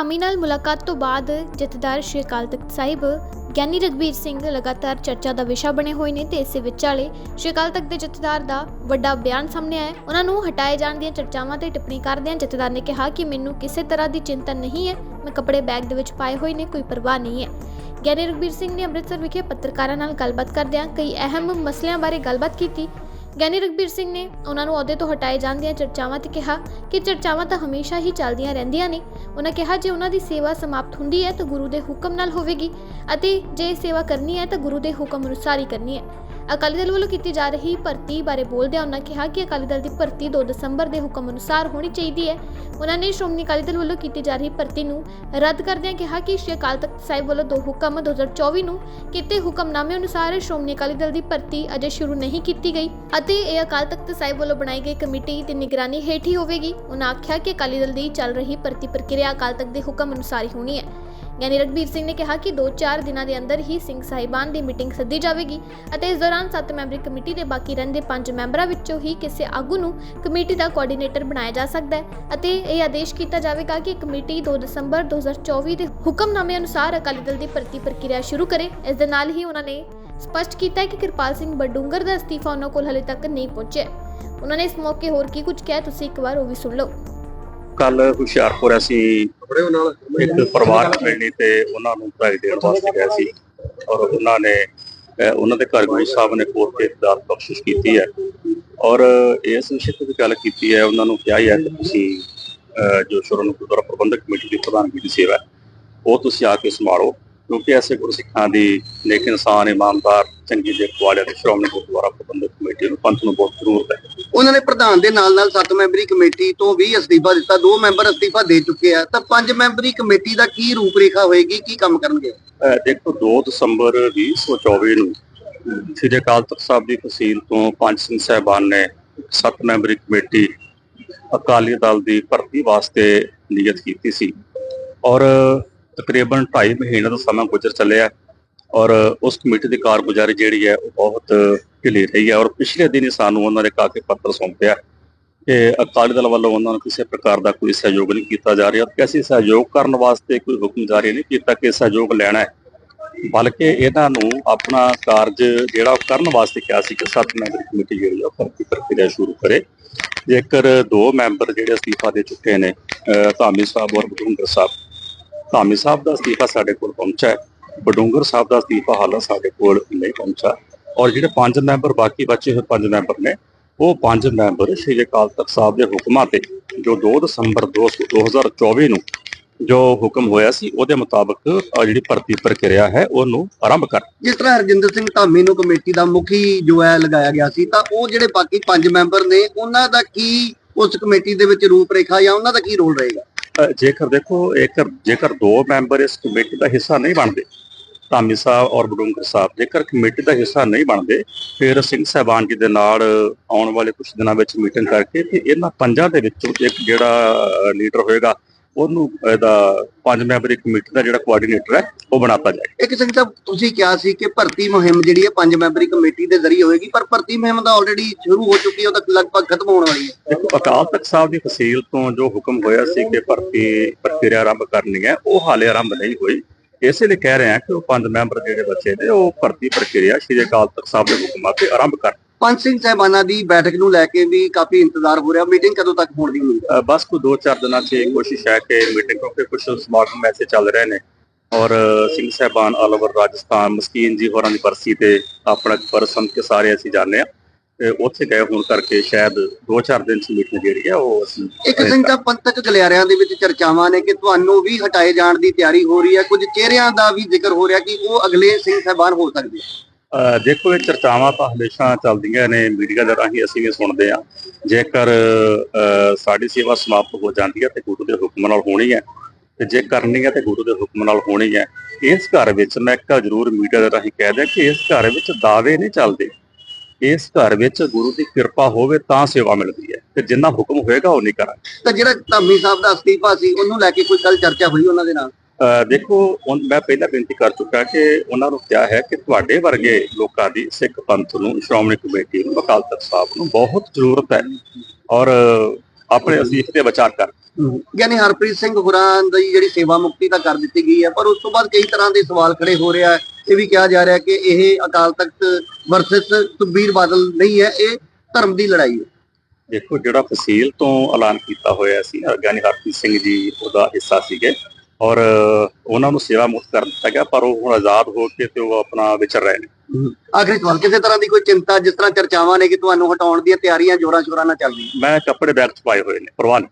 ਧਾਮੀ ਨਾਲ ਮੁਲਾਕਾਤ ਤੋਂ ਬਾਅਦ ਜਥੇਦਾਰ ਸ਼੍ਰੀ ਅਕਾਲ ਤਖਤ ਸਾਹਿਬ, ਗਿਆਨੀ ਰਗਬੀਰ ਸਿੰਘ ਲਗਾਤਾਰ ਚਰਚਾ ਦਾ ਵਿਸ਼ਾ ਬਣੇ ਹੋਏ ਨੇ ਤੇ ਇਸੇ ਵਿਚਾਲੇ ਸ਼੍ਰੀ ਅਕਾਲ ਤਖਤ ਦੇ ਜਥੇਦਾਰ ਦਾ ਵੱਡਾ ਬਿਆਨ ਸਾਹਮਣੇ ਆਇਆ ਉਹਨਾਂ ਨੂੰ ਹਟਾਏ ਜਾਣ ਦੀਆਂ ਚਰਚਾਵਾਂ ਤੇ ਟਿੱਪਣੀ ਕਰਦਿਆਂ ਜਥੇਦਾਰ ਨੇ ਕਿਹਾ ਕਿ ਮੈਨੂੰ ਕਿਸੇ ਤਰ੍ਹਾਂ ਦੀ ਚਿੰਤਾ ਨਹੀਂ ਹੈ, ਮੈਂ ਕੱਪੜੇ ਬੈਗ ਦੇ ਵਿੱਚ ਪਾਏ ਹੋਏ ਨੇ, ਕੋਈ ਪਰਵਾਹ ਨਹੀਂ ਹੈ। ਗਿਆਨੀ ਰਗਬੀਰ ਸਿੰਘ ਨੇ ਅੰਮ੍ਰਿਤਸਰ ਵਿਖੇ ਪੱਤਰਕਾਰਾਂ ਨਾਲ ਗੱਲਬਾਤ ਕਰਦਿਆਂ ਕਈ ਅਹਿਮ ਮਸਲਿਆਂ ਬਾਰੇ ਗੱਲਬਾਤ ਕੀਤੀ ਗਿਆਨੀ ਰਗਬੀਰ ਸਿੰਘ ਨੇ ਉਹਨਾਂ ਨੂੰ ਅਹੁਦੇ ਤੋਂ ਹਟਾਏ ਜਾਣ ਦੀਆਂ ਚਰਚਾਵਾਂ ਤੇ ਕਿਹਾ ਕਿ ਚਰਚਾਵਾਂ ਤਾਂ ਹਮੇਸ਼ਾ ਹੀ ਚੱਲਦੀਆਂ ਰਹਿੰਦੀਆਂ ਨੇ। ਉਹਨਾਂ ਕਿਹਾ, ਜੇ ਉਹਨਾਂ ਦੀ ਸੇਵਾ ਸਮਾਪਤ ਹੁੰਦੀ ਹੈ ਤਾਂ ਗੁਰੂ ਦੇ ਹੁਕਮ ਨਾਲ ਹੋਵੇਗੀ ਅਤੇ ਜੇ ਸੇਵਾ ਕਰਨੀ ਹੈ ਤਾਂ ਗੁਰੂ ਦੇ ਹੁਕਮ ਅਨੁਸਾਰ ਹੀ ਕਰਨੀ ਹੈ। ਅਕਾਲੀ ਦਲ ਵੱਲੋਂ ਕੀਤੀ ਜਾ ਰਹੀ ਭਰਤੀ ਬਾਰੇ ਬੋਲਦਿਆਂ ਉਹਨਾਂ ਕਿਹਾ ਕਿ ਅਕਾਲੀ ਦਲ ਦੀ ਭਰਤੀ 2 ਦਸੰਬਰ ਦੇ ਹੁਕਮ ਅਨੁਸਾਰ ਹੋਣੀ ਚਾਹੀਦੀ ਹੈ। ਉਹਨਾਂ ਨੇ ਸ਼੍ਰੋਮਣੀ ਅਕਾਲੀ ਦਲ ਵੱਲੋਂ ਕੀਤੀ ਜਾ ਰਹੀ ਭਰਤੀ ਨੂੰ ਰੱਦ ਕਰਦਿਆਂ ਕਿਹਾ ਕਿ ਸ਼੍ਰੀ ਅਕਾਲ ਤਖਤ ਸਾਹਿਬ ਵੱਲੋਂ ਦੋ ਹੁਕਮ 2024 ਨੂੰ ਕੀਤੇ ਹੁਕਮਨਾਮੇ ਅਨੁਸਾਰ ਸ਼੍ਰੋਮਣੀ ਅਕਾਲੀ ਦਲ ਦੀ ਭਰਤੀ ਅਜੇ ਸ਼ੁਰੂ ਨਹੀਂ ਕੀਤੀ ਗਈ ਅਤੇ ਇਹ ਅਕਾਲ ਤਖਤ ਸਾਹਿਬ ਵੱਲੋਂ ਬਣਾਈ ਗਈ ਕਮੇਟੀ ਦੀ ਨਿਗਰਾਨੀ ਹੇਠ ਹੀ ਹੋਵੇਗੀ। ਉਹਨਾਂ ਆਖਿਆ ਕਿ ਅਕਾਲੀ ਦਲ ਦੀ ਚੱਲ ਰਹੀ ਭਰਤੀ ਪ੍ਰਕਿਰਿਆ ਅਕਾਲ ਤਖਤ ਦੇ ਹੁਕਮ ਅਨੁਸਾਰ ਹੀ ਹੋਣੀ ਹੈ। ਗਿਆਨੀ ਰਗਬੀਰ ਸਿੰਘ ਨੇ ਕਿਹਾ ਕਿ 2-4 ਦਿਨਾਂ ਦੇ ਅੰਦਰ ਹੀ ਸਿੰਘ ਸਾਹਿਬਾਨ ਦੀ ਮੀਟਿੰਗ ਸੱਦੀ ਜਾਵੇਗੀ ਅਤੇ ਇਸ ਦੌਰਾਨ 7 ਮੈਂਬਰੀ ਕਮੇਟੀ ਦੇ ਬਾਕੀ ਰਹਿੰਦੇ 5 ਮੈਂਬਰਾਂ ਵਿੱਚੋਂ ਹੀ ਕਿਸੇ ਆਗੂ ਨੂੰ ਕਮੇਟੀ ਦਾ ਕੋਆਰਡੀਨੇਟਰ ਬਣਾਇਆ ਜਾ ਸਕਦਾ ਹੈ ਅਤੇ ਇਹ ਆਦੇਸ਼ ਕੀਤਾ ਜਾਵੇਗਾ ਕਿ ਕਮੇਟੀ 2 ਦਸੰਬਰ 2024 ਦੇ ਹੁਕਮਨਾਮੇ ਅਨੁਸਾਰ ਅਕਾਲੀ ਦਲ ਦੀ ਭਰਤੀ ਪ੍ਰਕਿਰਿਆ ਸ਼ੁਰੂ ਕਰੇ। ਇਸ ਦੇ ਨਾਲ ਹੀ ਉਹਨਾਂ ਨੇ ਸਪਸ਼ਟ ਕੀਤਾ ਹੈ ਕਿ ਕਿਰਪਾਲ ਸਿੰਘ ਬਡੂੰਗਰ ਦਾ ਅਸਤੀਫਾ ਉਹਨਾਂ ਕੋਲ ਹਲੇ ਤੱਕ ਨਹੀਂ ਪਹੁੰਚਿਆ। ਉਹਨਾਂ ਨੇ ਇਸ ਮੌਕੇ ਹੋਰ ਕੀ ਕੁਝ ਕਿਹਾ, ਤੁਸੀਂ ਇੱਕ ਵਾਰ ਉਹ ਵੀ ਸੁਣ ਲਓ। ਕੱਲ ਹੁਸ਼ਿਆਰਪੁਰ ਅਸੀਂ ਇੱਕ ਪਰਿਵਾਰ ਮਿਲਣੀ ਤੇ ਉਹਨਾਂ ਨੂੰ ਵਧਾਈ ਦੇਣ ਵਾਸਤੇ ਗਏ ਸੀ ਔਰ ਉਹਨਾਂ ਨੇ ਉਹਨਾਂ ਦੇ ਘਰ ਗੁਰੂ ਸਾਹਿਬ ਨੇ ਕੋਟ ਤੇ ਦਾਤ ਬਖਸ਼ਿਸ਼ ਕੀਤੀ ਹੈ ਔਰ ਇਸ ਵਿਸ਼ੇ ਤੇ ਵੀ ਗੱਲ ਕੀਤੀ ਹੈ, ਉਹਨਾਂ ਨੂੰ ਕਿਹਾ ਹੀ ਹੈ ਕਿ ਤੁਸੀਂ ਜੋ ਸ਼੍ਰੋਮਣੀ ਗੁਰਦੁਆਰਾ ਪ੍ਰਬੰਧਕ ਕਮੇਟੀ ਦੀ ਪ੍ਰਧਾਨਗੀ ਦੀ ਸੇਵਾ ਉਹ ਤੁਸੀਂ ਆ ਕੇ ਸੰਭਾਲੋ ਕਿਉਂਕਿ ਐਸੇ ਗੁਰਸਿੱਖਾਂ ਦੀ ਨੇਕ ਇਨਸਾਨ, ਇਮਾਨਦਾਰ, ਚੰਗੀ ਦੇਖ ਵਾਲਿਆਂ ਦੀ ਸ਼੍ਰੋਮਣੀ ਗੁਰਦੁਆਰਾ ਪ੍ਰਬੰਧਕ ਕਮੇਟੀ ਨੂੰ ਪੰਥ ਨੂੰ ਬਹੁਤ ਜ਼ਰੂਰਤ ਹੈ। ਉਹਨਾਂ ਨੇ ਪ੍ਰਧਾਨ ਦੇ ਨਾਲ ਨਾਲ 7 ਮੈਂਬਰੀ ਕਮੇਟੀ ਤੋਂ ਵੀ ਅਸਤੀਫਾ ਦਿੱਤਾ, ਦੋ ਮੈਂਬਰ ਅਸਤੀਫਾ ਦੇ ਚੁੱਕੇ ਆ। ਤਾਂ 5 ਮੈਂਬਰੀ ਕਮੇਟੀ ਦਾ ਕੀ ਰੂਪਰੇਖਾ ਹੋਏਗੀ, ਕੀ ਕੰਮ ਕਰਨਗੇ? ਦੇਖੋ 2 ਦਸੰਬਰ 2024 ਨੂੰ ਸ੍ਰੀ ਅਕਾਲ ਤਖਤ ਸਾਹਿਬ ਦੀ ਫਸੀਲ ਤੋਂ ਪੰਜ ਸਿੰਘ ਸਾਹਿਬਾਨ ਨੇ ਸੱਤ ਮੈਂਬਰੀ ਕਮੇਟੀ ਅਕਾਲੀ ਦਲ ਦੀ ਭਰਤੀ ਵਾਸਤੇ ਨਿਯਤ ਕੀਤੀ ਸੀ। ਔਰ ਤਕਰੀਬਨ 2.5 ਮਹੀਨੇ ਦਾ ਸਮਾਂ ਗੁਜ਼ਰ ਚੱਲਿਆ ਔਰ ਉਸ ਕਮੇਟੀ ਦੀ ਕਾਰਗੁਜ਼ਾਰੀ ਜਿਹੜੀ ਹੈ ਉਹ ਬਹੁਤ ਢਿੱਲੀ ਰਹੀ ਹੈ ਔਰ ਪਿਛਲੇ ਦਿਨ ਹੀ ਸਾਨੂੰ ਉਹਨਾਂ ਨੇ ਕਾਫੀ ਪੱਤਰ ਸੌਂਪਿਆ ਕਿ ਅਕਾਲੀ ਦਲ ਵੱਲੋਂ ਉਹਨਾਂ ਨੂੰ ਕਿਸੇ ਪ੍ਰਕਾਰ ਦਾ ਕੋਈ ਸਹਿਯੋਗ ਨਹੀਂ ਕੀਤਾ ਜਾ ਰਿਹਾ ਕਿ ਅਸੀਂ ਸਹਿਯੋਗ ਕਰਨ ਵਾਸਤੇ ਕੋਈ ਹੁਕਮ ਜਾਰੀ ਨਹੀਂ ਕੀਤਾ ਕਿ ਸਹਿਯੋਗ ਲੈਣਾ ਹੈ। ਬਲਕਿ ਇਹਨਾਂ ਨੂੰ ਆਪਣਾ ਕਾਰਜ ਜਿਹੜਾ ਉਹ ਕਰਨ ਵਾਸਤੇ ਕਿਹਾ ਸੀ ਕਿ ਸੱਤ ਮੈਂਬਰੀ ਕਮੇਟੀ ਜਿਹੜੀ ਆ ਉਹ ਭਰਤੀ ਪ੍ਰਕਿਰਿਆ ਸ਼ੁਰੂ ਕਰੇ। ਜੇਕਰ ਦੋ ਮੈਂਬਰ ਜਿਹੜੇ ਅਸਤੀਫਾ ਦੇ ਚੁੱਕੇ ਨੇ ਧਾਮੀ ਸਾਹਿਬ ਔਰ ਬਡੂੰਗਰ ਸਾਹਿਬ। ਧਾਮੀ ਸਾਹਿਬ ਦਾ ਅਸਤੀਫਾ ਸਾਡੇ ਕੋਲ ਪਹੁੰਚਾ ਹੈ। ਬਡੂੰਗਰ ਸਾਹਿਬ ਦਾ ਅਸਤੀਫਾ ਹਾਲਾਂ ਸਾਡੇ ਕੋਲ ਨਹੀਂ ਪਹੁੰਚਾ ਔਰ ਜਿਹੜੇ ਪੰਜ ਮੈਂਬਰ ਬਾਕੀ ਬਚੇ ਹੋਏ ਪੰਜ ਮੈਂਬਰ ਨੇ ਉਹ ਪੰਜ ਮੈਂਬਰ ਸ਼੍ਰੀ ਅਕਾਲ ਤਖਤ ਸਾਹਿਬ ਦੇ ਹੁਕਮਾਂ ਤੇ ਜੋ 2 ਦਸੰਬਰ 2024 ਨੂੰ ਜੋ ਹੁਕਮ ਹੋਇਆ ਸੀ ਉਹਦੇ ਮੁਤਾਬਕ ਜਿਹੜੀ ਭਰਤੀ ਪ੍ਰਕਿਰਿਆ ਹੈ ਉਹਨੂੰ ਆਰੰਭ ਕਰ ਜਿਸ ਤਰ੍ਹਾਂ ਹਰਜਿੰਦਰ ਸਿੰਘ ਧਾਮੀ ਨੂੰ ਕਮੇਟੀ ਦਾ ਮੁਖੀ ਜੋ ਹੈ ਲਗਾਇਆ ਗਿਆ ਸੀ ਤਾਂ ਉਹ ਜਿਹੜੇ ਬਾਕੀ ਪੰਜ ਮੈਂਬਰ ਨੇ ਉਹਨਾਂ ਦਾ ਕੀ ਉਸ ਕਮੇਟੀ ਦੇ ਵਿੱਚ ਰੂਪਰੇਖਾ ਜਾਂ ਉਹਨਾਂ ਦਾ ਕੀ ਰੋਲ ਰਹੇਗਾ? ਜੇਕਰ ਦੇਖੋ ਇੱਕ ਜੇਕਰ ਦੋ ਮੈਂਬਰ ਇਸ ਕਮੇਟੀ ਦਾ ਹਿੱਸਾ ਨਹੀਂ ਬਣਦੇ ਧਾਮੀ ਸਾਹਿਬ ਔਰ ਬਡੂੰਗਰ ਸਾਹਿਬ ਜੇਕਰ ਕਮੇਟੀ ਦਾ ਹਿੱਸਾ ਨਹੀਂ ਬਣਦੇ ਫਿਰ ਸਿੰਘ ਸਾਹਿਬਾਨ ਜੀ ਦੇ ਨਾਲ ਆਉਣ ਵਾਲੇ ਕੁਝ ਦਿਨਾਂ ਵਿੱਚ ਮੀਟਿੰਗ ਕਰਕੇ ਤੇ ਇਹਨਾਂ ਪੰਜਾਂ ਦੇ ਵਿੱਚੋਂ ਇੱਕ ਜਿਹੜਾ ਲੀਡਰ ਹੋਏਗਾ ਉਹਨੂੰ ਇਹਦਾ ਪੰਜ ਮੈਂਬਰੀ ਕਮੇਟੀ ਦਾ ਜਿਹੜਾ ਕੋਆਰਡੀਨੇਟਰ ਹੈ ਉਹ ਬਣਾਤਾ ਜਾਏ ਇੱਕ ਸਿੰਘ ਸਾਹਿਬ ਤੁਸੀਂ ਕਿਹਾ ਸੀ ਕਿ ਭਰਤੀ ਮੁਹਿੰਮ ਜਿਹੜੀ ਹੈ ਪੰਜ ਮੈਂਬਰੀ ਕਮੇਟੀ ਦੇ ਜ਼ਰੀਏ ਹੋਏਗੀ ਪਰ ਭਰਤੀ ਮੁਹਿੰਮ ਤਾਂ ਆਲਰੇਡੀ ਸ਼ੁਰੂ ਹੋ ਚੁੱਕੀ ਹੈ ਉਹ ਤਾਂ ਲਗਭਗ ਖਤਮ ਹੋਣ ਵਾਲੀ ਹੈ। ਦੇਖੋ ਅਕਾਲ ਤਖਤ ਸਾਹਿਬ ਦੀ ਤਹਿਸੀਲ ਤੋਂ ਜੋ ਹੁਕਮ ਹੋਇਆ ਸੀ ਕਿ ਭਰਤੀ ਪ੍ਰਕਿਰਿਆ ਆਰੰਭ ਕਰਨੀ ਹੈ ਉਹ ਹਾਲੇ ਆਰੰਭ ਨਹੀਂ ਹੋਈ। ਇਸੇ ਲਈ ਕਹਿ ਰਹੇ ਹਾਂ ਕਿ ਉਹ ਪੰਜ ਮੈਂਬਰ ਜਿਹੜੇ ਬੱਚੇ ਨੇ ਉਹ ਭਰਤੀ ਪ੍ਰਕਿਰਿਆ ਸ਼੍ਰੀ ਅਕਾਲ ਤਖਤ ਸਾਹਿਬ ਦੇ ਹੁਕਮਾਂ ਤੇ ਆਰੰਭ ਕਰਨ ਪੰਜ ਸਿੰਘ ਸਾਹਿਬਾਨਾਂ ਦੀ ਬੈਠਕ ਨੂੰ ਲੈ ਕੇ ਵੀ ਕਾਫੀ ਇੰਤਜ਼ਾਰ ਹੋ ਰਿਹਾ। ਮੀਟਿੰਗ ਕਦੋਂ ਤੱਕ ਹੋਣ ਦੀ ਉਮੀਦ ਹੈ? ਬਸ ਕੋਈ 2-4 ਦਿਨਾਂ 'ਚ ਕੋਸ਼ਿਸ਼ ਹੈ ਕਿ ਮੀਟਿੰਗ ਕਿਉਂਕਿ ਕੁਝ ਸਮਾਗਮ ਐਸੇ ਚੱਲ ਰਹੇ ਨੇ। ਔਰ ਸਿੰਘ ਸਾਹਿਬਾਨ ਆਲ ਓਵਰ ਰਾਜਸਥਾਨ ਮਸਕੀਨ ਜੀ ਹੋਰਾਂ ਦੀ ਬਰਸੀ ਤੇ ਆਪਣਾ ਪਰਸਨ ਕੇ ਸਾਰੇ ਅਸੀਂ ਜਾਣਦੇ ਆ ਤੇ ਉੱਥੇ ਗਏ ਹੋਣ ਕਰਕੇ ਸ਼ਾਇਦ 2-4 ਦਿਨ 'ਚ ਮੀਟਿੰਗ ਜਿਹੜੀ ਹੈ ਉਹ ਅਸੀਂ ਇੱਕ ਸਿੰਘ ਸਾਹਿਬ ਪੰਥਕ ਗਲਿਆਰਿਆਂ ਦੇ ਵਿੱਚ ਚਰਚਾਵਾਂ ਨੇ ਕਿ ਤੁਹਾਨੂੰ ਵੀ ਹਟਾਏ ਜਾਣ ਦੀ ਤਿਆਰੀ ਹੋ ਰਹੀ ਹੈ। ਕੁਝ ਚਿਹਰਿਆਂ ਦਾ ਵੀ ਜ਼ਿਕਰ ਹੋ ਰਿਹਾ ਕਿ ਉਹ ਅਗਲੇ ਸਿੰਘ ਸਾਹਿਬਾਨ ਹੋ ਸਕਦੇ ਆ। ਦੇਖੋ ਇਹ ਚਰਚਾਵਾਂ ਤਾਂ ਹਮੇਸ਼ਾ ਚੱਲਦੀਆਂ ਨੇ ਮੀਡੀਆ ਦੇ ਰਾਹੀਂ ਅਸੀਂ ਵੀ ਸੁਣਦੇ ਆ ਜੇਕਰ ਸਾਡੀ ਸੇਵਾ ਸਮਾਪਤ ਹੋ ਜਾਂਦੀ ਹੈ ਤੇ ਗੁਰੂ ਦੇ ਹੁਕਮ ਨਾਲ ਹੋਣੀ ਹੈ ਤੇ ਜੇ ਕਰਨੀ ਹੈ ਤੇ ਗੁਰੂ ਦੇ ਹੁਕਮ ਨਾਲ ਹੋਣੀ ਹੈ। ਇਸ ਘਰ ਵਿੱਚ ਮੈਂ ਇੱਕ ਜ਼ਰੂਰ ਮੀਡੀਆ ਦੇ ਰਾਹੀਂ ਕਹਿ ਦਿਆਂ ਕਿ ਇਸ ਘਰ ਵਿੱਚ ਦਾਅਵੇ ਨਹੀਂ ਚੱਲਦੇ। ਇਸ ਘਰ ਵਿੱਚ ਗੁਰੂ ਦੀ ਕਿਰਪਾ ਹੋਵੇ ਤਾਂ ਸੇਵਾ ਮਿਲਦੀ ਹੈ। ਤੇ ਜਿੰਨਾ ਹੁਕਮ ਹੋਏਗਾ ਉਹ ਨਹੀਂ ਕਰਾਂਗੇ। ਤਾਂ ਜਿਹੜਾ ਧਾਮੀ ਸਾਹਿਬ ਦਾ ਅਸਤੀਫਾ ਸੀ ਉਹਨੂੰ ਲੈ ਕੇ ਕੋਈ ਕੱਲ ਚਰਚਾ ਹੋਈ ਉਹਨਾਂ ਦੇ ਨਾਲ? ਦੇਖੋ ਮੈਂ ਪਹਿਲਾਂ ਬੇਨਤੀ ਕਰ ਚੁੱਕਾ ਕਿ ਉਹਨਾਂ ਨੂੰ ਕਿਹਾ ਹੈ ਕਿ ਤੁਹਾਡੇ ਵਰਗੇ ਲੋਕਾਂ ਦੀ ਸਿੱਖ ਪੰਥ ਨੂੰ ਸ਼੍ਰੋਮਣੀ ਕਮੇਟੀ ਨੂੰ ਅਕਾਲ ਤਖਤ ਸਾਹਿਬ ਨੂੰ ਬਹੁਤ ਜ਼ਰੂਰਤ ਹੈ। ਔਰ ਆਪਣੇ ਅਸੀਸ ਤੇ ਵਿਚਾਰ ਕਰ। ਯਾਨੀ ਹਰਪ੍ਰੀਤ ਸਿੰਘ ਹੋਰਾਂ ਦੀ ਜਿਹੜੀ ਸੇਵਾ ਮੁਕਤੀ ਤਾਂ ਕਰ ਦਿੱਤੀ ਗਈ ਹੈ ਪਰ ਉਸ ਤੋਂ ਬਾਅਦ ਕਈ ਤਰ੍ਹਾਂ ਦੇ ਸਵਾਲ ਖੜੇ ਹੋ ਰਿਹਾ ਹੈ। ਇਹ ਵੀ ਕਿਹਾ ਜਾ ਰਿਹਾ ਕਿ ਇਹ ਅਕਾਲ ਤਖਤ ਵਰਸਸ ਸੁਖਬੀਰ ਬਾਦਲ ਨਹੀਂ ਹੈ ਇਹ ਧਰਮ ਦੀ ਲੜਾਈ ਹੈ। ਦੇਖੋ ਜਿਹੜਾ ਫਸੀਲ ਤੋਂ ਐਲਾਨ ਕੀਤਾ ਹੋਇਆ ਸੀ ਗਿਆਨੀ ਹਰਪ੍ਰੀਤ ਸਿੰਘ ਜੀ ਉਹਦਾ ਹਿੱਸਾ ਸੀਗੇ ਔਰ ਉਹਨਾਂ ਨੂੰ ਸੇਵਾ ਮੁਕਤ ਕਰ ਦਿੱਤਾ ਗਿਆ ਪਰ ਉਹ ਹੁਣ ਆਜ਼ਾਦ ਹੋ ਕੇ ਤੇ ਉਹ ਆਪਣਾ ਵਿਚਰ ਰਹੇ ਨੇ। ਆਖਰੀ ਸਵਾਲ ਕਿਸੇ ਤਰ੍ਹਾਂ ਦੀ ਕੋਈ ਚਿੰਤਾ ਜਿਸ ਤਰ੍ਹਾਂ ਚਰਚਾਵਾਂ ਨੇ ਕਿ ਤੁਹਾਨੂੰ ਹਟਾਉਣ ਦੀਆਂ ਤਿਆਰੀਆਂ ਜੋਰਾਂ ਸ਼ੋਰਾਂ ਨਾਲ ਚੱਲ ਰਹੀਆਂ ਮੈਂ ਕੱਪੜੇ ਬੈਗ ਚ ਪਾਏ ਹੋਏ ਨੇ ਪ੍ਰਵਾਨ।